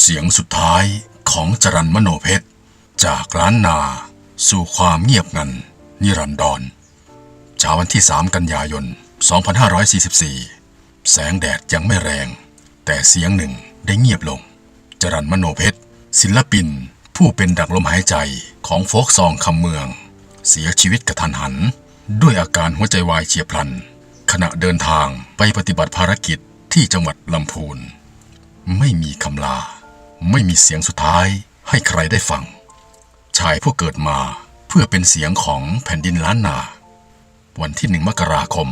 เสียงสุดท้ายของจรันมโนเพชร จากล้านนาสู่ความเงียบงัน นิรันดรเช้าวันที่ 3 กันยายน 2544 แสงแดดยังไม่แรง แต่เสียงหนึ่งได้เงียบลง จรันมโนเพชร ศิลปินผู้เป็นดักลมหายใจของโฟกซองคำเมือง เสียชีวิตกระทันหัน ด้วยอาการหัวใจวายเฉียบพลัน ขณะเดินทางไปปฏิบัติภารกิจที่จังหวัดลำพูน ไม่มีคำลา ไม่มีเสียงสุดท้ายให้ใครได้ฟัง ชายผู้เกิดมาเพื่อเป็นเสียงของแผ่นดินล้านนา วันที่หนึ่งมกราคม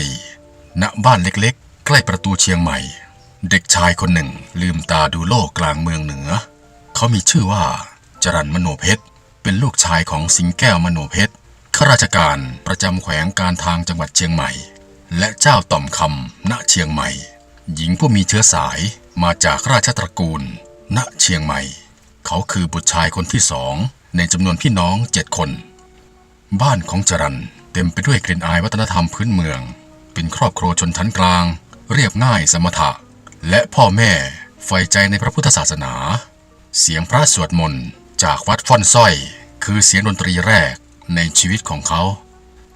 2494 ณ บ้านเล็กๆ ใกล้ประตูเชียงใหม่ เด็กชายคนหนึ่งลืมตาดูโลกกลางเมืองเหนือ เขามีชื่อว่า จรันมโนเพชร เป็นลูกชายของสิงแก้วมโนเพชร ข้าราชการประจำแขวงการทางจังหวัดเชียงใหม่ และเจ้าต่อมคำณเชียงใหม่ หญิงผู้มีเชื้อสายมาจากราชตระกูล ณเชียงใหม่ เขาคือบุตรชายคนที่สองในจำนวนพี่น้องเจ็ดคน บ้านของจรันเต็มไปด้วยกลิ่นอายวัฒนธรรมพื้นเมือง เป็นครอบครัวชนชั้นกลาง เรียบง่ายสมถะ และพ่อแม่ใฝ่ใจในพระพุทธศาสนา เสียงพระสวดมนต์จากวัดฟ่อนส้อย คือเสียงดนตรีแรกในชีวิตของเขา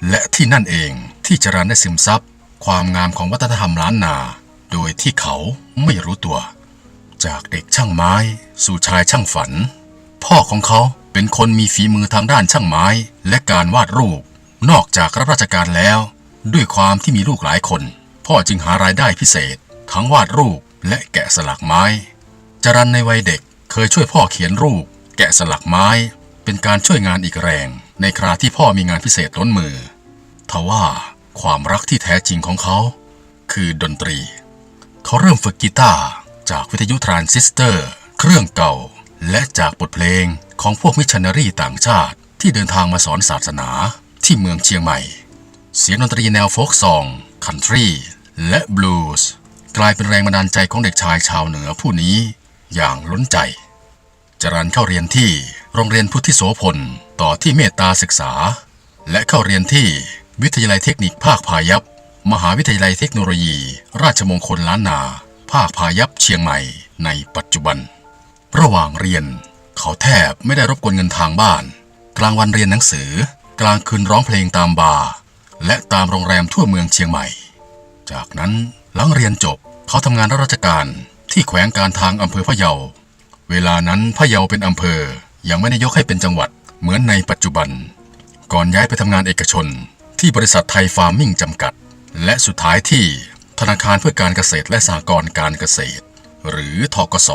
และที่นั่นเองที่จรันได้ซึมซับความงามของวัฒนธรรมล้านนา โดยที่เขาไม่รู้ตัว จากเด็กช่างไม้ สู่ชายช่างฝัน พ่อของเขาเป็นคนมีฝีมือทางด้านช่างไม้และการวาดรูป นอกจากรับราชการแล้ว ด้วยความที่มีลูกหลายคน พ่อจึงหารายได้พิเศษ ทั้งวาดรูปและแกะสลักไม้ จรันในวัยเด็กเคยช่วยพ่อเขียนรูป แกะสลักไม้ เป็นการช่วยงานอีกแรง ในคราที่พ่อมีงานพิเศษล้นมือทว่าความรักที่แท้จริงของเขา คือดนตรี เขาเริ่มฝึกกีตาร์จากวิทยุทรานซิสเตอร์ เครื่องเก่า และจากบทเพลงของพวกมิชชันนารีต่างชาติ ที่เดินทางมาสอนศาสนาที่เมืองเชียงใหม่ เสียงดนตรีแนวโฟกซอง คันทรี และบลูส์กลายเป็นแรงบันดาลใจของเด็กชายชาวเหนือผู้นี้อย่างล้นใจ จรันเข้าเรียนที่โรงเรียนพุทธิโสพลต่อที่เมตตาศึกษา และเข้าเรียนที่วิทยาลัยเทคนิคภาคพายัพ มหาวิทยาลัยเทคโนโลยี ราชมงคลล้านนา ภาคพายัพเชียงใหม่ในปัจจุบัน ระหว่างเรียน เขาแทบไม่ได้รบกวนเงินทางบ้าน กลางวันเรียนหนังสือ กลางคืนร้องเพลงตามบาร์และตามโรงแรมทั่วเมืองเชียงใหม่ จากนั้นหลังเรียนจบเขาทำงานรับราชการที่แขวงการทางอำเภอพะเยา เวลานั้นพะเยาเป็นอำเภอ ยังไม่ได้ยกให้เป็นจังหวัดเหมือนในปัจจุบัน ก่อนย้ายไปทำงานเอกชนที่บริษัทไทยฟาร์มมิ่งจำกัด และสุดท้ายที่ธนาคารเพื่อการเกษตรและสหกรณ์การเกษตร หรือทกส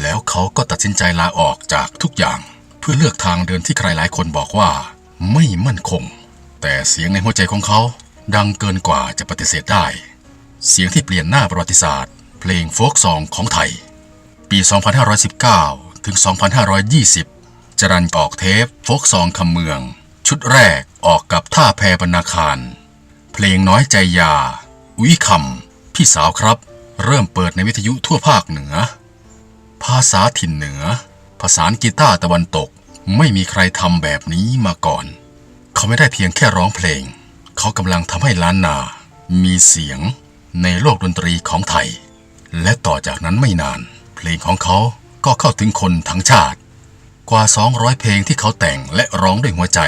แล้วเขาก็ตัดสินใจลาออกจากทุกอย่าง เพื่อเลือกทางเดินที่ใครหลายคนบอกว่าไม่มั่นคง แต่เสียงในหัวใจของเขา ดังเกินกว่าจะปฏิเสธได้ เสียงที่เปลี่ยนหน้าประวัติศาสตร์ เพลงโฟกซองของไทย ปี 2519 ถึง 2520 จรันออกเทปโฟกซองคำเมือง ชุดแรกออกกับท่าแพบรรณาคาร เพลงน้อยใจยาวิคำพี่สาวครับ เริ่มเปิดในวิทยุทั่วภาคเหนือ ภาษาถิ่นเหนือ ภาษากีตาร์ตะวันตก ไม่มีใครทำแบบนี้มาก่อน เขาไม่ได้เพียงแค่ร้องเพลง เขากำลังทำให้ล้านนา มีเสียงในโลกดนตรีของไทย และต่อจากนั้นไม่นาน เพลงของเขาก็เข้าถึงคนทั้งชาติ กว่า 200 เพลงที่เขาแต่งและร้องด้วยหัวใจ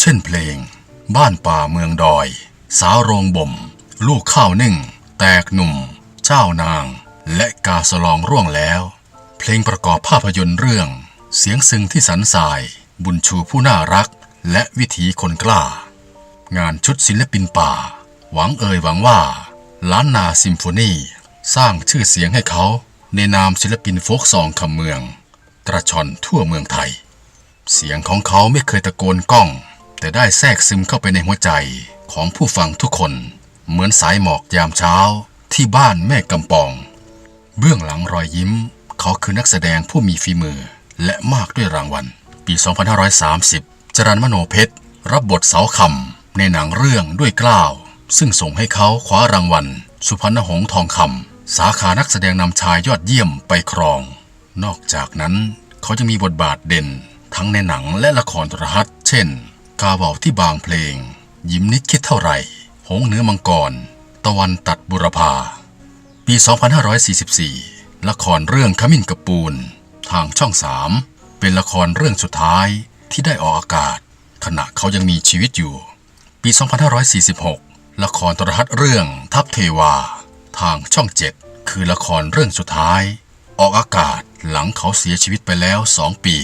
เช่นเพลง บ้านป่าเมืองดอย สาวโรงบ่ม ลูกข้าวนึ่ง แตกหนุ่ม เจ้านาง และกาสลองร่วงแล้ว เพลงประกอบภาพยนตร์เรื่อง เสียงซึงที่สันทราย บุญชูผู้น่ารัก และวิถีคนกล้า งานชุดศิลปินป่า หวังเอ่ยหวังว่า ล้านนาซิมโฟนี สร้างชื่อเสียงให้เขา ในนามศิลปินโฟกซองคำเมืองกระชอนทั่วเมืองไทย เสียงของเขาไม่เคยตะโกนก้อง แต่ได้แทรกซึมเข้าไปในหัวใจของผู้ฟังทุกคน เหมือนสายหมอกยามเช้าที่บ้านแม่กำปอง เบื้องหลังรอยยิ้ม เขาคือนักแสดงผู้มีฝีมือ และมากด้วยรางวัล ปี 2530 จรันมโนเพชร รับบทเสาคำในหนังเรื่องด้วยกล้าว ซึ่งส่งให้เขาคว้ารางวัล สุพรรณหงส์ทองคำสาขานักแสดงนำชายยอดเยี่ยมไปครอง นอกจากนั้นเขาจะมีบทบาทเด่น ทั้งในหนังและละครโทรทัศน์เช่น กาบอกที่บางเพลง ยิ้มนิดคิดเท่าไหร่ หงเนื้อมังกร ตะวันตัดบุรพา ปี 2544 ละครเรื่องขมิ้นกับปูน ทางช่องสามเป็นละครเรื่องสุดท้ายที่ได้ออกอากาศ ขณะเขายังมีชีวิตอยู่ ปี 2546 ละครโทรทัศน์เรื่องทัพเทวา ทางช่องเจ็ดคือละครเรื่องสุดท้าย ออกอากาศหลังเขาเสียชีวิตไปแล้วสองปี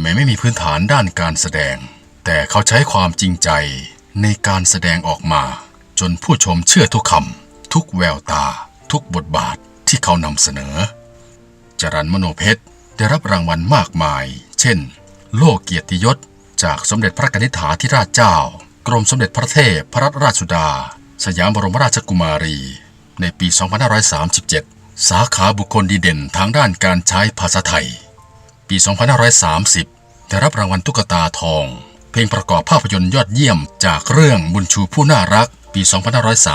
แม้ไม่มีพื้นฐานด้านการแสดง แต่เขาใช้ความจริงใจในการแสดงออกมา จนผู้ชมเชื่อทุกคำทุกแววตา ทุกบทบาทที่เขานำเสนอ จรันมโนเพชรได้รับรางวัลมากมาย เช่น โลกเกียรติยศ จากสมเด็จพระนิษฐาธิราชเจ้า กรมสมเด็จพระเทพพระราชสุดา สยามบรมราชกุมารี ในปี 2537 สาขาบุคคลดีเด่นทางด้านการใช้ภาษาไทย ปี 2530 ได้รับรางวัลตุ๊กตาทอง เพลงประกอบภาพยนตร์ยอดเยี่ยม จากเรื่องบุญชูผู้น่ารัก ปี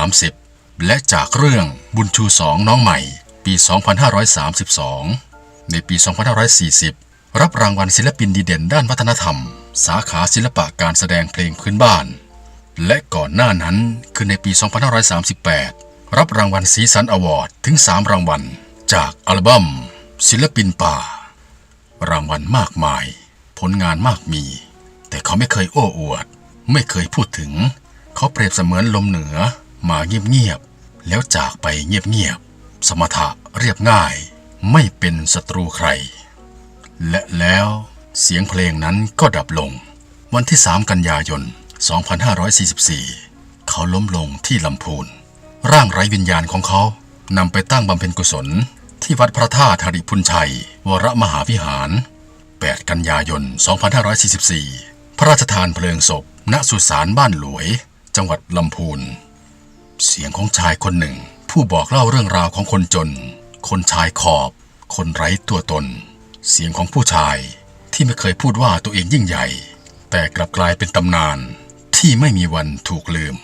2530 และจากเรื่องบุญชูสองน้องใหม่ ปี 2532 ในปี 2540 รับรางวัลศิลปินดีเด่นด้านวัฒนธรรม สาขาศิลปะการแสดงเพลงพื้นบ้าน และก่อนหน้านั้นคือในปี 2538 รับรางวัลสีสันอวอร์ดถึง 3 รางวัล จากอัลบั้มศิลปินป่า รางวัลมากมาย ผลงานมากมี เขาไม่เคยโอ้อวด ไม่เคยพูดถึง เขาเปรียบเสมือนลมเหนือ มาเงียบๆแล้วจากไปเงียบๆสมถะเรียบง่าย ไม่เป็นศัตรูใคร และแล้วเสียงเพลงนั้นก็ดับลง วันที่ 3 กันยายน 2544 เขาล้มลงที่ลำพูน ร่างไร้วิญญาณของเขานำไปตั้งบำเพ็ญกุศล ที่วัดพระธาตุธริพุนชัย วรมหาวิหาร 8 กันยายน 2544 ระราชทานเพลิงศพ ณสุสานบ้านหลวย จังหวัดลำพูน เสียงของชายคนหนึ่ง ผู้บอกเล่าเรื่องราวของคนจน คนชายขอบ คนไร้ตัวตน เสียงของผู้ชายที่ไม่เคยพูดว่าตัวเองยิ่งใหญ่ แต่กลับกลายเป็นตำนานที่ไม่มีวันถูกลืม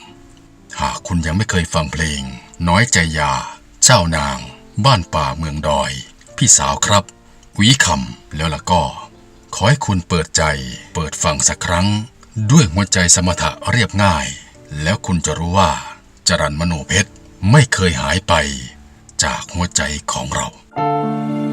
หากคุณยังไม่เคยฟังเพลง น้อยใจยา เจ้านาง บ้านป่าเมืองดอย พี่สาวครับหวีคำแล้วล่ะก็ ขอให้คุณเปิดใจ เปิดฟังสักครั้ง ด้วยหัวใจสมถะเรียบง่าย แล้วคุณจะรู้ว่า จรันมโนเพชรไม่เคยหายไป จากหัวใจของเรา「